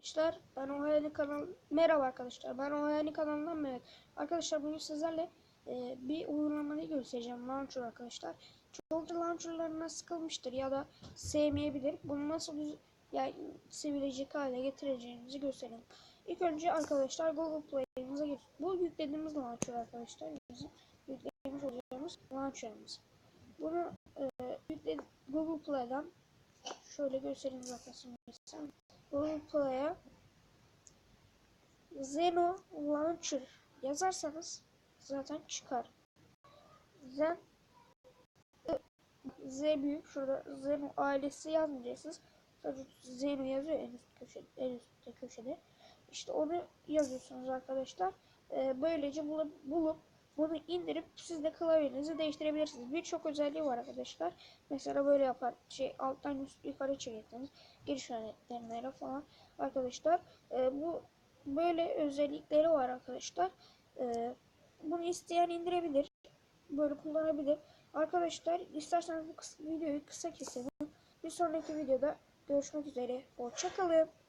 Arkadaşlar ben o hayali kanal merhaba arkadaşlar ben o hayali kanalından Mehmet. Arkadaşlar bugün sizlerle e, bir uygulamayı göstereceğim launcher arkadaşlar. Çoğu launcherlarına sıkılmıştır ya da sevmeyebilir. Bunu nasıl yani sevilecek hale getireceğimizi gösterelim. İlk önce arkadaşlar Google Play'imize gir. Bu yüklediğimiz launcher arkadaşlar. Bizim yüklemiş olacağımız launcher'ımız. Bunu e, Google Play'den şöyle göstereyim zaten şimdi. Google Play'e Zeno Launcher yazarsanız zaten çıkar. Zen Z büyük şurada Zeno ailesi yazmayacaksınız. Sadece Zeno yazıyor en üst köşede, en üstte köşede. İşte onu yazıyorsunuz arkadaşlar. Ee, böylece bulup, bulup bunu indirip siz de klavyenizi değiştirebilirsiniz. Birçok özelliği var arkadaşlar. Mesela böyle yapar. Şey alttan üst yukarı çekersiniz. Giriş yönetmenleri falan arkadaşlar. Ee, bu böyle özellikleri var arkadaşlar. Ee, bunu isteyen indirebilir. Böyle kullanabilir. Arkadaşlar isterseniz bu kısa, videoyu kısa keselim. Bir sonraki videoda görüşmek üzere. Hoşçakalın.